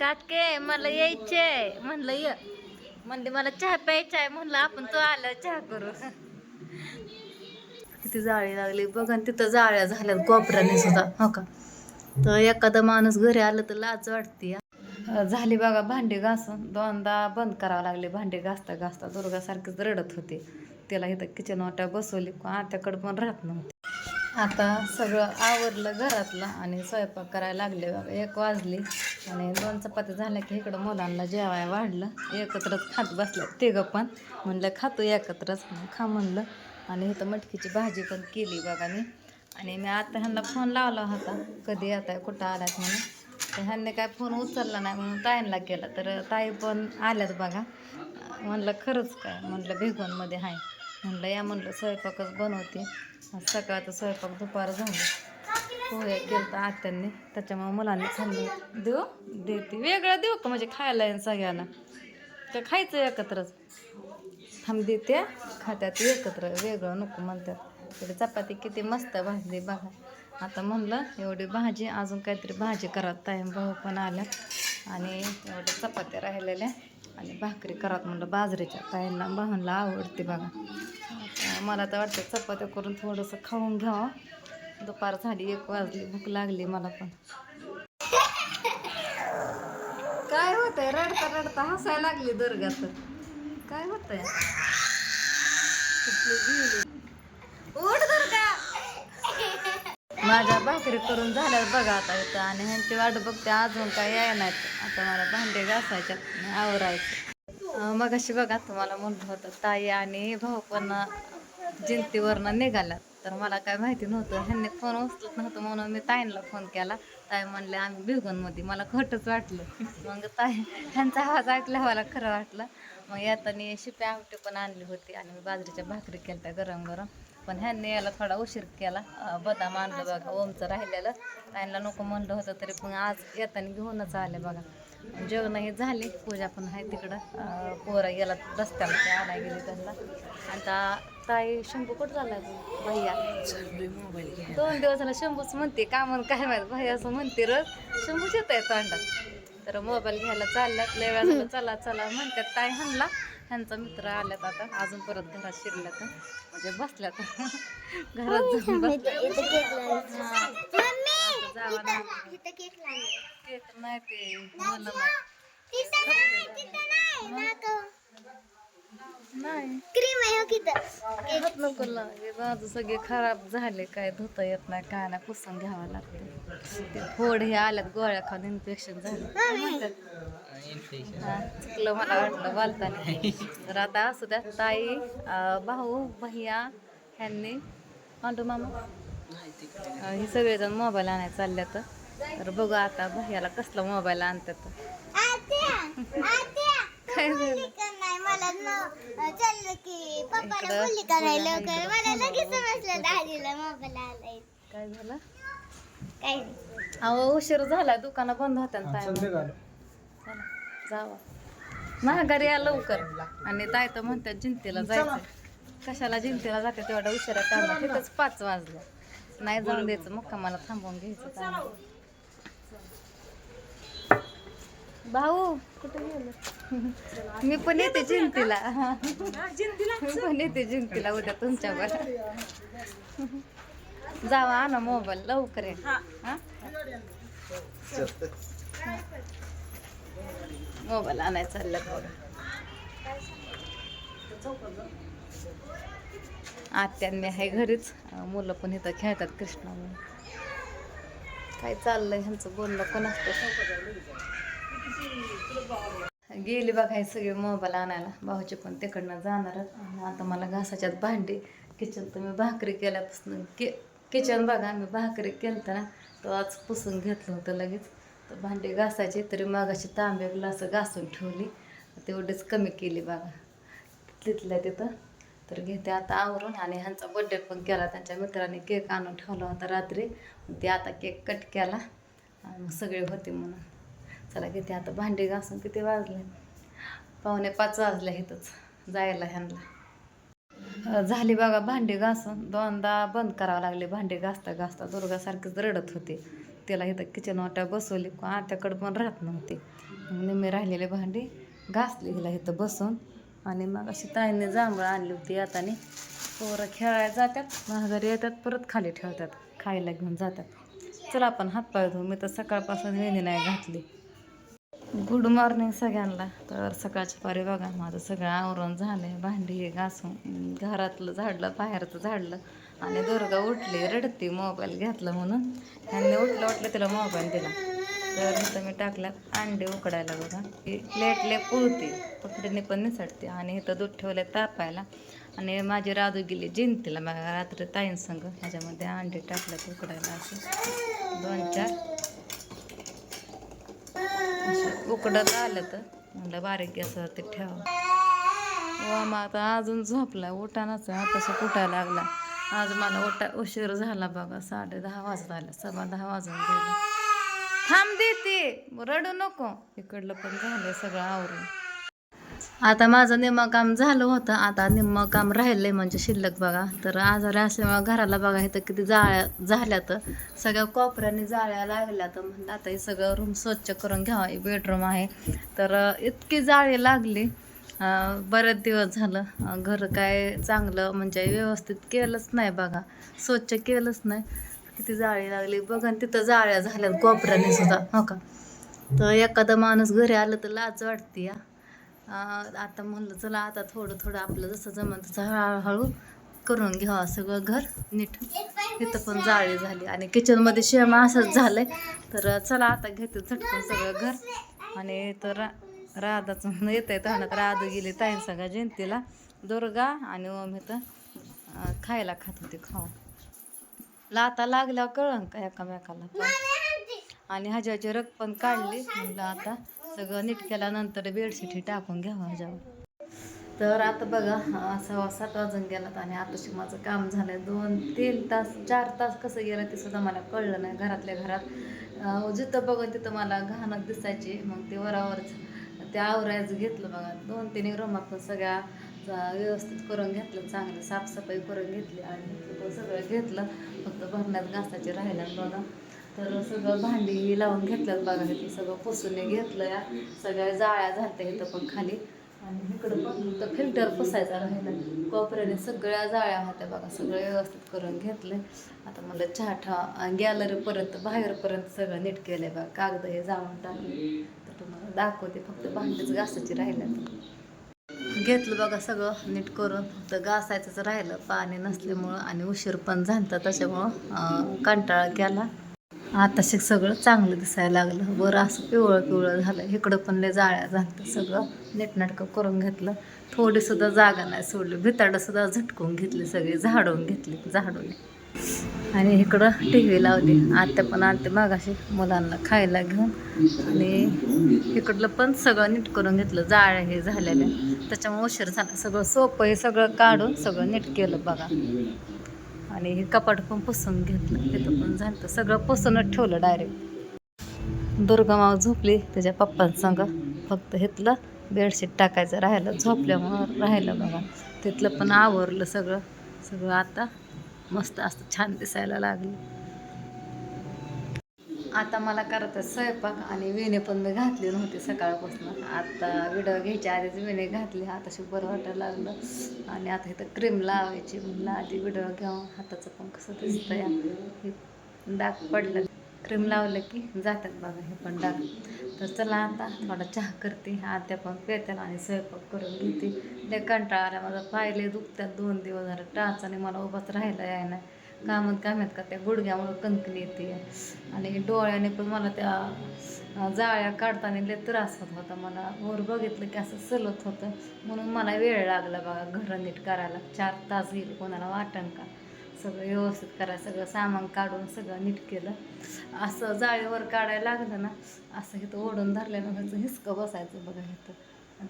काके मला यायचंय. म्हणलं ये. म्हणले मला चहा प्यायचा आहे. म्हणलं आपण तो आलं चहा करू. किती जाळी लागली. बघा तिथं जाळ्या झाल्यात कोपऱ्याने सुद्धा. हो का? तर एखादा माणूस घरी आलं तर लाज वाटते झाली बघा भांडी घासून. दोनदा बंद करावं लागले. भांडी घासता घासता दुर्गासारखीच रडत होते. तिला इथं किचन वाट्या बसवली. पण आत्याकडे पण राहत नव्हते. आता सगळं आवरलं घरातलं आणि स्वयंपाक करायला लागले बघा. एक वाजली. आणि दोन चपात्या झाल्या की इकडं मुलांना जेवाय वाढलं. एकत्रच खात बसलं तिघं पण. म्हणलं खातो एकत्रच. खा म्हणलं. आणि इथं मटकीची भाजी पण केली बघा मी. आणि मी आता ह्यांना फोन लावला होता. कधी येत आहे कुठं आलात? म्हणून. तर ह्यांनी काय फोन उचलला नाही म्हणून ताईंना केला. तर ताई पण आल्यात बघा. म्हणलं खरंच काय? म्हणलं भिगवणमध्ये आहे. म्हणलं या म्हणलं स्वयंपाकच बनवते. सकाळचा स्वयंपाक दुपार झालं. पोहे केलं तर आत्यांनी. त्याच्यामुळे मुलांनी खाल्लं. देऊ देते. वेगळं देऊ का म्हणजे खायला येईन सगळ्यांना? तर खायचं एकत्रच. थांब देते. खात्यात एकत्र. वेगळं नको म्हणतात. तरी चपाती किती मस्त भाजली बघा. आता म्हणलं एवढी भाजी अजून काहीतरी भाजी करत टाईम भाऊ पण आल्या. आणि एवढ्या चपात्या राहिलेल्या आणि भाकरी करत म्हणलं बाजरीच्या. ताईंना भावांना आवडते बघा. मला तर वाटतं चपात्या करून थोडंसं खाऊन घ्यावं. दुपार झाली एक वाजली भूक लागली मला पण. काय होतंय? रडता रडता हसायला लागली दुर्गात काय होतंय? आहे उठ दुर्गा! माझ्या भाकरी करून झाल्यावर बघा आता इथं आणि ह्यांची वाट बघते अजून काय याय नाहीत आता मला भांडे घासायच्यात आवरायचे. मग अशी बघा तुम्हाला म्हणलं होतं ताई आणि भाऊ पण जिंतीवरनं निघाल्यात. तर मला काय माहिती नव्हतं. ह्यांनी फोन उचलत नव्हतं म्हणून मी ताईंना फोन केला. ताई म्हणले आम्ही भिगनमध्ये मला खोटंच वाटलं. मग ताई ह्यांचा आवाज ऐकला मला खरं वाटलं. मग येताना शिप्या आमटी पण आणली होती आणि मी बाजरीच्या भाकरी केल्या गरम गरम. पण ह्यांनी याला थोडा उशीर केला. बदाम आणलं बघा ओमचं राहिलेलं. ताईंना नको म्हणलं होतं तरी पण आज येताना घेऊनच आले बघा. जेवण हे झाली. पूजा पण आहे तिकडं. पोरं गेला रस्त्याला ते आणाय गेली त्यांना. आता ताई शंभू कुठं झाला भैया. दोन दिवस झाला शंभूच म्हणते का म्हण काय माहीत भैया असं म्हणते रोज शंभूच येत आहे तोंडात. तर मोबाईल घ्यायला चालल्यात लय वेळा चला चला म्हणतात. ताई म्हणला ह्यांचा मित्र आल्यात आता अजून परत घरात शिरल्यात म्हणजे बसल्यात. घरात जाऊन जावं ना केक नाही ते मला नाही क्रीम आहे हो किती हात नको लागे माझं सगळे खराब झाले काय धुता येत नाही काय नाही पुसून घ्यावं लागते। ते फोड हे आल्यात गोळ्या खाऊन इन्फेक्शन झालं। काय म्हणतात? हा, चुकलं मला वाटलं बोलताना तर आता असू द्या ताई अं, भाऊ भैया ह्यांनी पांडू मामा अं, हे सगळेजण मोबाईल आणायला चालले तर बघू आता भैयाला कसला मोबाईल आणतात. आत्या आत्या काय झालं? नाही? मला न चाललं की पप्पाला इकडं बोलली का नाही पूजा लवकर? मला लगेच समजलं दादीला मोबाईल आलाय. काय झालं? अहो उशीर झाला दुकानं बंद होत्या ना ताई चला जावा. महागारी या लवकर. आणि ताई तर म्हणतात जिंतीला जायचं कशाला जिंतीला जाते तेवढा उशिरा काढला तिथंच पाच वाजलं. नाही जाऊन द्यायचं मग मला थांबवून घ्यायचं ताई. भाऊ कुठे गेलं मी पण येते जिंतीला मी पण येते जिंतीला उद्या तुमच्यावर. जावा आणा मोबाईल लवकर ये. हा. मोबाईल आणायला चाललं बघा आत्यांनी आहे घरीच. मुलं पण इथं खेळतात कृष्णा म्हणून काय चाललंय ह्यांचं बोलणं? पण असतं? गेली बघा हे सगळे मोबाईल आणायला. भाऊचे पण तिकडनं जाणारच आणि आता मला घासाच्यात भांडी किचन तर मी भाकरी केल्यापासून के किचन बघा आम्ही भाकरी केलं ना तो आज पुसून घेतलं होतं लगेच. तर भांडी घासायचे तरी मागाशी तांबे ग्लास घासून ठेवली. तेवढीच कमी केली बघा. तिथल्या तिथं. तर घेते आता आवरून. आणि ह्यांचा बड्डे पण केला. त्यांच्या मित्राने केक आणून ठेवला होता रात्री. ते आता केक कट केला. आणि सगळे होते म्हणून. चला किती आता भांडी घासून किती वाजले? पावणे पाच वाजले इथंच जायला ह्यांना. झाली बघा भांडी घासून. दोनदा बंद करावं लागले भांडी घासता घासता. दुर्गासारखीच रडत होते. तिला इथं किचन वाट्या बसवली. आत्याकडं पण राहत नव्हती. निम्मी राहिलेले भांडी घासली हिला इथं बसून. आणि मग अशी ताईने जांभळं आणली होती आताने पोरं खेळायला जातात माघारी येतात परत खाली ठेवतात. खायला घेऊन जातात. चला आपण हातपाय धुवू मी तर सकाळपासून वेणी नाही घातली. गुड मॉर्निंग सगळ्यांना. तर सकाळच्या पारी बघा माझं सगळं आवरून आहे भांडी घासून घरातलं झाडलं बाहेरचं झाडलं. आणि दुर्गा उठली रडती मोबाईल घेतला म्हणून. ह्यांनी उठलं उठलं तिला मोबाईल दिला. तर इथं मी टाकल्या अंडे उकडायला बघा. ही लेट ले पुळते पकडीने पण निसटते. आणि इथं दूध ठेवले तापायला. आणि माझी राजू गेली जिंतीला मग रात्री ताईंसंग ह्याच्यामध्ये अंडे टाकलं उकडायला असं. दोन चार. उकडत आलं तर म्हणलं बारीक गॅसवरती ठेवा. वा मग आता अजून झोपला उठानाच आताशी कुठायला लागला. आज मला उठा उशीर झाला बघा साडे दहा वाजता आला सव्वा दहा वाजून गेला. थांब देते रडू नको. इकडलं पण झालं सगळं आवरून. आता माझं निम्म काम झालं होतं. आता निम्म काम राहिलंय म्हणजे शिल्लक बघा. तर आजारी असल्यामुळे घराला बघा इथं किती जाळ्या झाल्या तर सगळ्या कोपऱ्याने जाळ्या लागल्या तर म्हणलं आता हे सगळं रूम स्वच्छ करून घ्यावा. हे बेडरूम आहे. तर इतकी जाळी लागली. बरेच दिवस झालं. घर काय चांगलं म्हणजे व्यवस्थित केलंच नाही बघा. स्वच्छ केलंच नाही. किती जाळी लागली. बघा तिथं जाळ्या झाल्यात कोपऱ्याने सुद्धा. हो का? तर एखादा माणूस घरी आलं तर लाज वाटते या. आता म्हणलं चला आता थोडं थोडं आपलं जसं जमलं तसं हळूहळू करून घ्यावं सगळं घर नीट. इथं पण जाळी झाली आणि किचनमध्ये शेमा असंच झालंय. तर चला आता घेते झटकून सगळं घर. आणि तर रा राधाचं येत आहे तोंडात राधू गेली ताईन सगळ्या जयंतीला. दुर्गा आणि ओम इथं खायला खात होती खाऊ लाता लागल्यावर कळन का एकामेकाला? पण आणि ह्याच्याची रग पण काढली. म्हणलं आता सगळं नीट केल्यानंतर बेडशीट टाकून घ्यावं ह्याच्यावर तर आता बघा सहा सव्वा सात वाजून गेलात आणि आताशी माझं काम झालंय. दोन तीन तास चार तास कसं गेलं ते सुद्धा मला कळलं नाही घरातल्या घरात. जिथं बघून तिथं मला घाणत दिसायची. मग ते वरावरच ते आवरायचं घेतलं बघा. दोन तीन रूमातून सगळ्या व्यवस्थित करून घेतलं चांगलं साफसफाई करून घेतली आणि सगळं घेतलं. फक्त भरण्यात घासाचे राहिलं बघा तर सगळं भांडी लावून घेतल्यात बघा इथं सगळं पुसून घेतलं या सगळ्या जाळ्या झाल्या इथं पण खाली. आणि इकडं पण तर फिल्टर पुसायचा राहिला कोपऱ्याने सगळ्या जाळ्या होत्या बघा सगळं व्यवस्थित करून घेतलं आता मला चहा गॅलरीपर्यंत बाहेरपर्यंत सगळं नीट केलं आहे बघा कागद हे जाळून टाकले. तर तुम्हाला दाखवते फक्त भांडीच घासायची राहिल्यात. घेतलं बघा सगळं नीट करून. फक्त घासायचंच राहिलं. पाणी नसल्यामुळं आणि उशीर पण झालता त्याच्यामुळं कंटाळा केला. आता शिक सगळं चांगलं दिसायला लागलं. बरं असं पिवळं पिवळं झालं. इकडं पण लय जाळ्या झालं सगळं. नीटनाटकं करून घेतलं. थोडीसुद्धा जागा नाही सोडली. भिताडंसुद्धा झटकून घेतली सगळी. झाडून घेतली. झाडून. आणि इकडं टी व्ही लावली. आत्या पण आणते मागाशी मुलांना खायला घेऊन. आणि इकडलं पण सगळं नीट करून घेतलं. जाळ्या हे झालेल्या. त्याच्यामुळे उशीर झाला. सगळं सोपं हे सगळं काढून सगळं नीट केलं बघा. आणि हे कपाट पण पुसून घेतलं. तिथं पण झालं. सगळं पुसूनच ठेवलं डायरेक्ट दुर्गा माव झोपली त्याच्या पप्पांसंग फक्त घेतलं बेडशीट टाकायचं राहिलं. झोपल्यामुळं राहिलं बघा. तिथलं पण आवरलं सगळं. सगळं आता मस्त असं छान दिसायला लागलं. आता मला करायचं स्वयंपाक आणि विणे पण मी घातली नव्हती सकाळपासून. आता व्हिडिओ घ्यायच्या आधीच विणे घातली. हाताशी बरं वाटायला लागलं. आणि आता इथं क्रीम लावायची म्हणलं. आधी व्हिडिओ घ्यावं हाताचं पण कसं दिसतं हे डाग पडलं. क्रीम लावलं की जातात बघा. हे पण डाग तर चला आता थोडा चहा करते. आत्या पण पेत्याल आणि स्वयंपाक करून घेते. लय कंटाळा आला. माझा पाहिले दुखतात. दोन दिवस झालं टाच आणि मला उभाच राहायला यायला कामत कामात का त्या गुडघ्यामुळं कणकणी येते. आणि डोळ्याने पण मला त्या जाळ्या काढताना लय त्रास होत होता. मला वर बघितलं की असं सलत होतं. म्हणून मला वेळ लागला बघा घरं नीट करायला. चार तास गेले कोणाला वाटण का? सगळं व्यवस्थित करा सगळं सामान काढून सगळं नीट केलं. असं जाळीवर काढायला लागलं ना असं इथं ओढून धरल्यानं हिसकं बसायचं बघा इथं.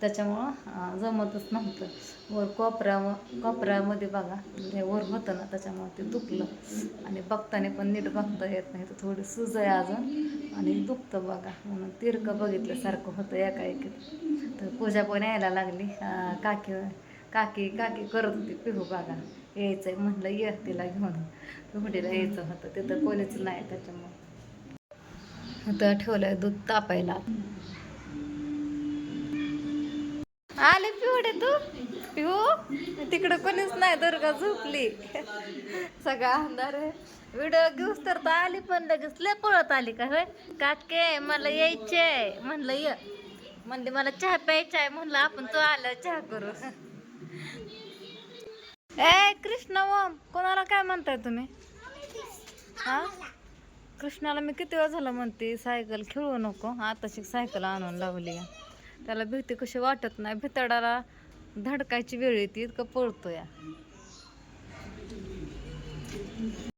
त्याच्यामुळं जमतच नव्हतं. वर कोपऱ्या कोपऱ्यामध्ये बघा हे वर होतं ना त्याच्यामुळं ते दुखलं. आणि बघताना पण नीट बघता येत नाही तर थोडी सुज आहे अजून आणि दुखतं बघा. म्हणून तिरकं बघितल्यासारखं होतं एका एकीत तर पूजा पण यायला लागली. काकी काकी काकी करत होती पिहू बागा यायचं आहे म्हटलं ये तिला घेऊन. पिहुडीला यायचं होतं. तिथं कोणीच नाही त्याच्यामुळं. तर ठेवलं दूध तापायला. आले पिवडे तू? पिऊ? तिकडं कोणीच नाही दुर्गा झोपली. सगळा अंधार आहे. व्हिडिओ घेऊस तर तर आली पण लगेच लय पळत आली का होय? काके मला यायचे म्हणलं ये. म्हणले मला चहा प्यायचा आहे. म्हणलं आपण तो आलं चहा करू. ए कृष्ण ओम कोणाला काय म्हणताय तुम्ही? हा? कृष्णाला मी किती वेळ झालं म्हणते सायकल खेळू नको. आताशी सायकल आणून लावली त्याला भीती कशी वाटत नाही भितडाला धडकायची वेळ येते इतकं पळतो या